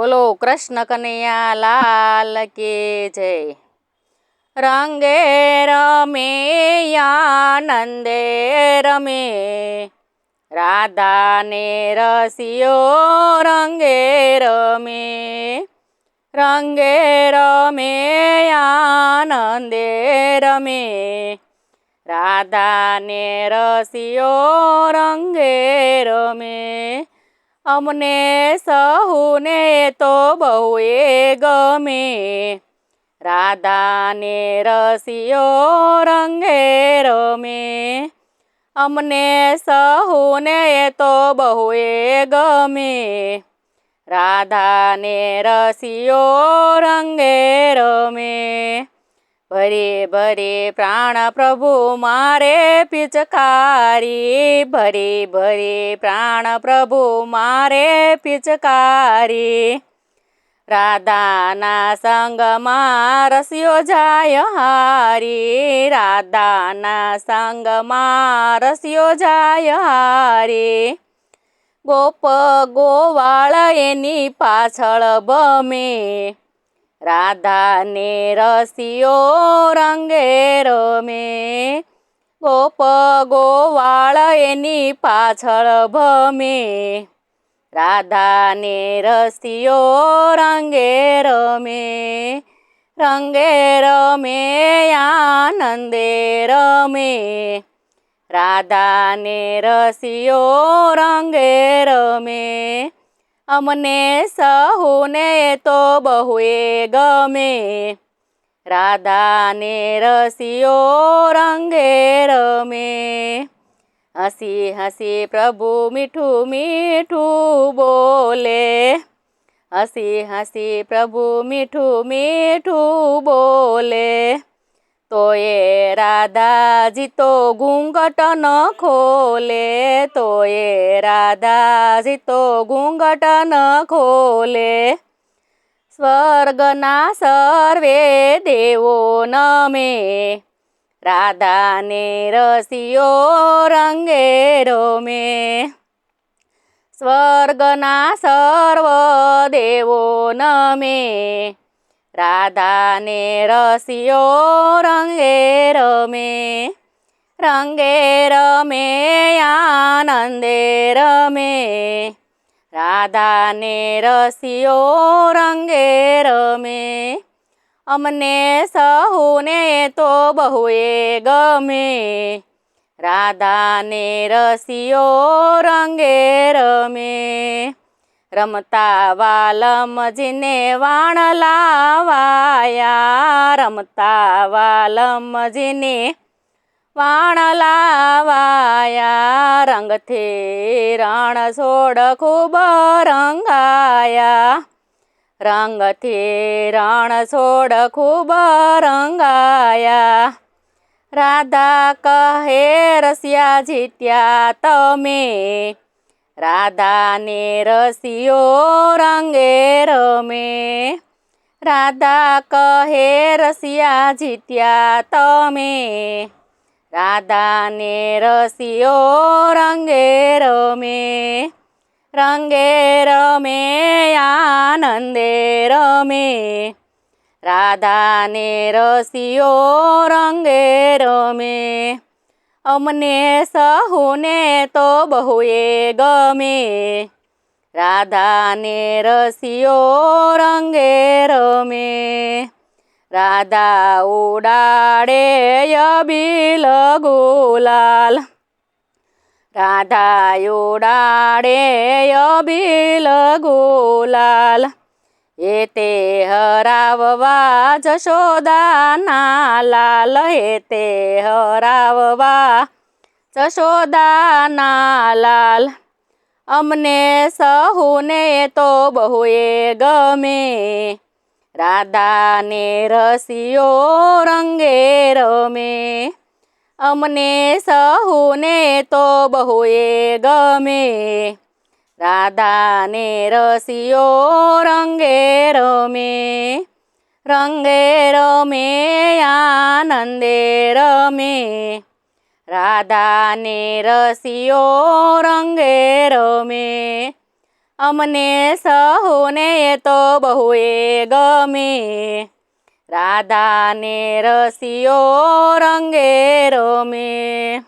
બોલો કૃષ્ણ કનૈયા લાલ કે જય? રંગે રમે, આનંદે રમે. રાધાને રસિયો રંગે રમે. રંગે રમે, આનંદે રમે. રાધાને રસિયો રંગે રમે. અમને સહુને તો બહુ એ ગમે. રાધાને રસિયો રંગે રમે. અમને સહુને તો બહુ એ ગમે. રાધાને રસિયો રંગે રમે. ભરે ભરે પ્રાણ પ્રભુ મારે પિચકારી. ભરે ભરે પ્રાણ પ્રભુ મારે પિચકારી. રાધાના સંગમાં રસ્યો જાય હારી. રાધાના સંગમાં રસ્યો જાય હારી. ગોપ ગોવાળ એની પાછળ બમે. રાધાને રસિયો રંગે રમે. ગોપ ગોવાળ એની પાછળ ભમે. રાધાને રસિયો રંગે રમે. રંગે રમે, આનંદે રમે. રાધાને રસિયો રંગે રમે. અમને સહુને તો બહુએ ગમે. રાધાને રસિયો રંગે રમે. હસી હસી પ્રભુ મીઠું મીઠું બોલે. હસી હસી પ્રભુ મીઠું મીઠું બોલે. તો એ રાધાજી તો ઘૂંઘટ ન ખોલે તો એ રાધાજી તો ઘૂંઘટ ન ખોલે. સ્વર્ગના સર્વે દેવો નમે, રાધાને રસિયો રંગે રમે. સ્વર્ગના સર્વ દેવો નમે રાધાને રસિયો રંગે રમે રંગે રમે, આનંદે રમે. રાધાને રસિયો રંગે રમે, અમને સહુને તો બહુએ ગમે. રાધાને રસિયો રંગે રમે રમતા વાલમજીને વાણ લાવાયા. રમતા વાલમજીને વાણ લાવાયા. રંગથી રણ છોડ ખૂબ રંગાયા. રંગથી રણ છોડ ખૂબ રંગાયા. રાધા કહે, રસિયા જીત્યા તમે. રાધાને રસિયો રંગે રમે. રાધા કહે, રસિયા જીત્યા તમે. રાધાને રસિયો રંગે રમે. રંગે રમે, આનંદે રમે. રાધાને રસિયો રંગે રમે. અમને સહુને તો બહુએ ગમે. રાધાને રસિયો રંગે રમે. રાધા ઉડાડે અબીલ ગુલાલ. રાધા ઉડાડે અબીલ ગુલાલ. એ તે હરાવવા જશોદાના લાલ હે તે હરાવવા જશોદાના લાલ અમને સહુને તો બહુ એ ગમે રાધાને રસિયો રંગે રમે અમને સહુને તો બહુ એ ગમે રાધાને રસિયો રંગે રમે રંગે રમે, આનંદે રમે. રાધાને રસિયો રંગે રમે, અમને સહુને તો બહુ એ ગમે. રાધાને રસિયો રંગે રમે.